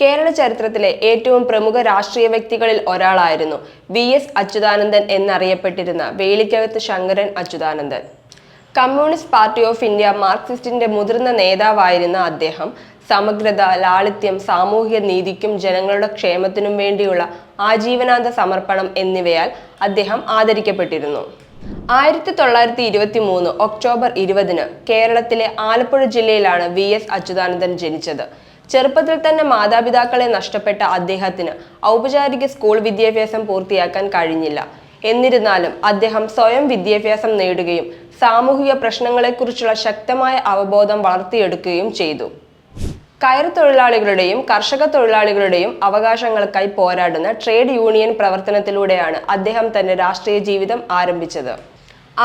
കേരള ചരിത്രത്തിലെ ഏറ്റവും പ്രമുഖ രാഷ്ട്രീയ വ്യക്തികളിൽ ഒരാളായിരുന്നു വി എസ് അച്യുതാനന്ദൻ എന്നറിയപ്പെട്ടിരുന്ന Velikkakathu Sankaran Achuthanandan. Communist party of India മാർക്സിസ്റ്റിന്റെ മുതിർന്ന നേതാവായിരുന്ന അദ്ദേഹം സമഗ്രത ലാളിത്യം സാമൂഹിക നീതിക്കും ജനങ്ങളുടെ ക്ഷേമത്തിനും വേണ്ടിയുള്ള ആജീവനാന്ത സമർപ്പണം എന്നിവയാൽ അദ്ദേഹം ആദരിക്കപ്പെട്ടിരുന്നു. ആയിരത്തി തൊള്ളായിരത്തി ഇരുപത്തി മൂന്ന് ഒക്ടോബർ ഇരുപതിന് കേരളത്തിലെ ആലപ്പുഴ ജില്ലയിലാണ് വി എസ് അച്യുതാനന്ദൻ ജനിച്ചത്. ചെറുപ്പത്തിൽ തന്നെ മാതാപിതാക്കളെ നഷ്ടപ്പെട്ട അദ്ദേഹത്തിന് ഔപചാരിക സ്കൂൾ വിദ്യാഭ്യാസം പൂർത്തിയാക്കാൻ കഴിഞ്ഞില്ല. എന്നിരുന്നാലും അദ്ദേഹം സ്വയം വിദ്യാഭ്യാസം നേടുകയും സാമൂഹിക പ്രശ്നങ്ങളെക്കുറിച്ചുള്ള ശക്തമായ അവബോധം വളർത്തിയെടുക്കുകയും ചെയ്തു. കയർ തൊഴിലാളികളുടെയും കർഷക തൊഴിലാളികളുടെയും അവകാശങ്ങൾക്കായി പോരാടുന്ന ട്രേഡ് യൂണിയൻ പ്രവർത്തനത്തിലൂടെയാണ് അദ്ദേഹം തന്റെ രാഷ്ട്രീയ ജീവിതം ആരംഭിച്ചത്.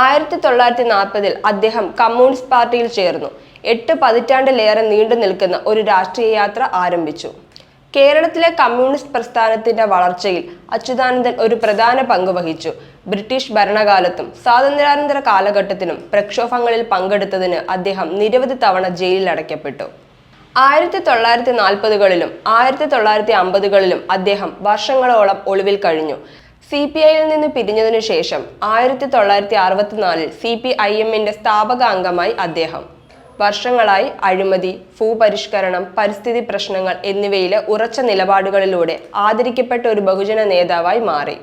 ആയിരത്തി തൊള്ളായിരത്തി നാൽപ്പതിൽ അദ്ദേഹം കമ്മ്യൂണിസ്റ്റ് പാർട്ടിയിൽ ചേർന്നു. എട്ട് പതിറ്റാണ്ടിലേറെ നീണ്ടു നിൽക്കുന്ന ഒരു രാഷ്ട്രീയ യാത്ര ആരംഭിച്ചു. കേരളത്തിലെ കമ്മ്യൂണിസ്റ്റ് പ്രസ്ഥാനത്തിന്റെ വളർച്ചയിൽ അച്യുതാനന്ദൻ ഒരു പ്രധാന പങ്ക് വഹിച്ചു. ബ്രിട്ടീഷ് ഭരണകാലത്തും സ്വാതന്ത്ര്യാനന്തര കാലഘട്ടത്തിലും പ്രക്ഷോഭങ്ങളിൽ പങ്കെടുത്തതിന് അദ്ദേഹം നിരവധി തവണ ജയിലിൽ അടയ്ക്കപ്പെട്ടു. ആയിരത്തി തൊള്ളായിരത്തി നാൽപ്പതുകളിലും ആയിരത്തി തൊള്ളായിരത്തി അമ്പതുകളിലും അദ്ദേഹം വർഷങ്ങളോളം ഒളിവിൽ കഴിഞ്ഞു. സി പി ഐയിൽ നിന്ന് പിരിഞ്ഞതിനു ശേഷം ആയിരത്തി തൊള്ളായിരത്തി അറുപത്തിനാലിൽ സി പി ഐ എമ്മിന്റെ സ്ഥാപക അംഗമായി അദ്ദേഹം. വർഷങ്ങളായി അഴിമതി ഭൂപരിഷ്കരണം പരിസ്ഥിതി പ്രശ്നങ്ങൾ എന്നിവയിലെ ഉറച്ച നിലപാടുകളിലൂടെ ആദരിക്കപ്പെട്ട ഒരു ബഹുജന നേതാവായി മാറി.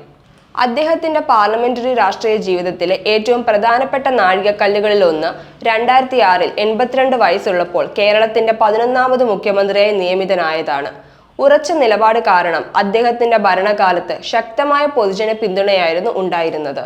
അദ്ദേഹത്തിന്റെ പാർലമെന്ററി രാഷ്ട്രീയ ജീവിതത്തിലെ ഏറ്റവും പ്രധാനപ്പെട്ട നാഴികക്കല്ലുകളിൽ ഒന്ന് രണ്ടായിരത്തി ആറിൽ എൺപത്തിരണ്ട് വയസ്സുള്ളപ്പോൾ കേരളത്തിന്റെ പതിനൊന്നാമത് മുഖ്യമന്ത്രിയായി നിയമിതനായതാണ്. ഉറച്ച നിലപാട് കാരണം അദ്ദേഹത്തിന്റെ ഭരണകാലത്ത് ശക്തമായ പൊതുജന പിന്തുണയായിരുന്നു ഉണ്ടായിരുന്നത്.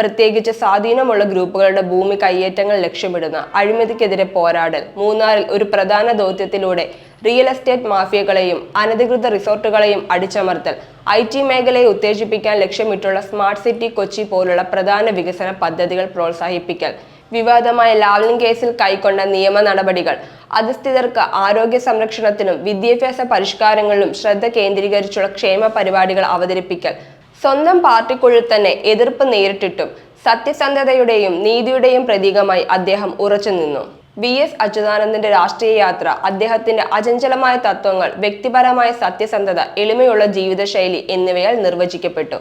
പ്രത്യേകിച്ച് സ്വാധീനമുള്ള ഗ്രൂപ്പുകളുടെ ഭൂമി കയ്യേറ്റങ്ങൾ ലക്ഷ്യമിടുന്ന അഴിമതിക്കെതിരെ പോരാടൽ മൂന്നാറിൽ ഒരു പ്രധാന ദൗത്യത്തിലൂടെ റിയൽ എസ്റ്റേറ്റ് മാഫിയകളെയും അനധികൃത റിസോർട്ടുകളെയും അടിച്ചമർത്തൽ ഐ ടി മേഖലയെ ഉത്തേജിപ്പിക്കാൻ ലക്ഷ്യമിട്ടുള്ള സ്മാർട്ട് സിറ്റി കൊച്ചി പോലുള്ള പ്രധാന വികസന പദ്ധതികൾ പ്രോത്സാഹിപ്പിക്കൽ വിവാദമായ ലാവ്ലിൻ കേസിൽ കൈക്കൊണ്ട നിയമ നടപടികൾ അധസ്ഥിതർക്ക് ആരോഗ്യ സംരക്ഷണത്തിനും വിദ്യാഭ്യാസ പരിഷ്കാരങ്ങളിലും ശ്രദ്ധ കേന്ദ്രീകരിച്ചുള്ള ക്ഷേമ പരിപാടികൾ അവതരിപ്പിക്കൽ സ്വന്തം പാർട്ടിക്കുള്ളിൽ തന്നെ എതിർപ്പ് നേരിട്ടിട്ടും സത്യസന്ധതയുടെയും നീതിയുടെയും പ്രതീകമായി അദ്ദേഹം ഉറച്ചു നിന്നു. വി. എസ്. അച്യുതാനന്ദന്റെ രാഷ്ട്രീയ യാത്ര അദ്ദേഹത്തിന്റെ അചഞ്ചലമായ തത്വങ്ങൾ വ്യക്തിപരമായ സത്യസന്ധത എളിമയുള്ള ജീവിതശൈലി എന്നിവയാൽ നിർവചിക്കപ്പെട്ടു.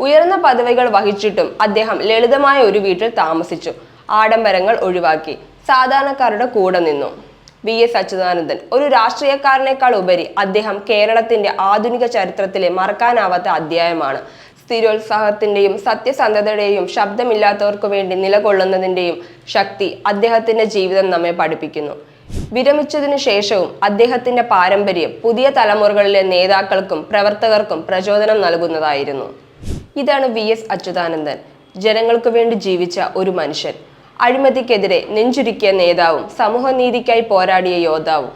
ഉയർന്ന പദവികൾ വഹിച്ചിട്ടും അദ്ദേഹം ലളിതമായ ഒരു വീട്ടിൽ താമസിച്ചു. ആഡംബരങ്ങൾ ഒഴിവാക്കി. സാധാരണക്കാരുടെ കൂടെ നിന്നു. V S Achuthanandan. ഒരു രാഷ്ട്രീയക്കാരനേക്കാൾ ഉപരി അദ്ദേഹം കേരളത്തിന്റെ ആധുനിക ചരിത്രത്തിലെ മറക്കാനാവാത്ത അധ്യായമാണ്. സ്ഥിരോത്സാഹത്തിന്റെയും സത്യസന്ധതയുടെയും ശബ്ദമില്ലാത്തവർക്കു വേണ്ടി നിലകൊള്ളുന്നതിന്റെയും ശക്തി അദ്ദേഹത്തിന്റെ ജീവിതം നമ്മെ പഠിപ്പിക്കുന്നു. വിരമിച്ചതിനു ശേഷവും അദ്ദേഹത്തിന്റെ പാരമ്പര്യം പുതിയ തലമുറകളിലെ നേതാക്കൾക്കും പ്രവർത്തകർക്കും പ്രചോദനം നൽകുന്നതായിരുന്നു. ഇതാണ് വി എസ് അച്യുതാനന്ദൻ. ജനങ്ങൾക്കു വേണ്ടി ജീവിച്ച ഒരു മനുഷ്യൻ. അഴിമതിക്കെതിരെ നെഞ്ചുരുക്കിയ നേതാവും സമൂഹനീതിക്കായി പോരാടിയ യോദ്ധാവും.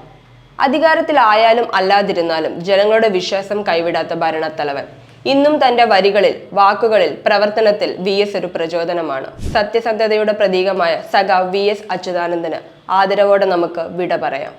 അധികാരത്തിലായാലും അല്ലാതിരുന്നാലും ജനങ്ങളുടെ വിശ്വാസം കൈവിടാത്ത ഭരണത്തലവൻ. ഇന്നും തന്റെ വരികളിൽ വാക്കുകളിൽ പ്രവർത്തനത്തിൽ വി എസ് ഒരു പ്രചോദനമാണ്. സത്യസന്ധതയുടെ പ്രതീകമായ സഖാവ് വി എസ് അച്യുതാനന്ദന് ആദരവോടെ നമുക്ക് വിട പറയാം.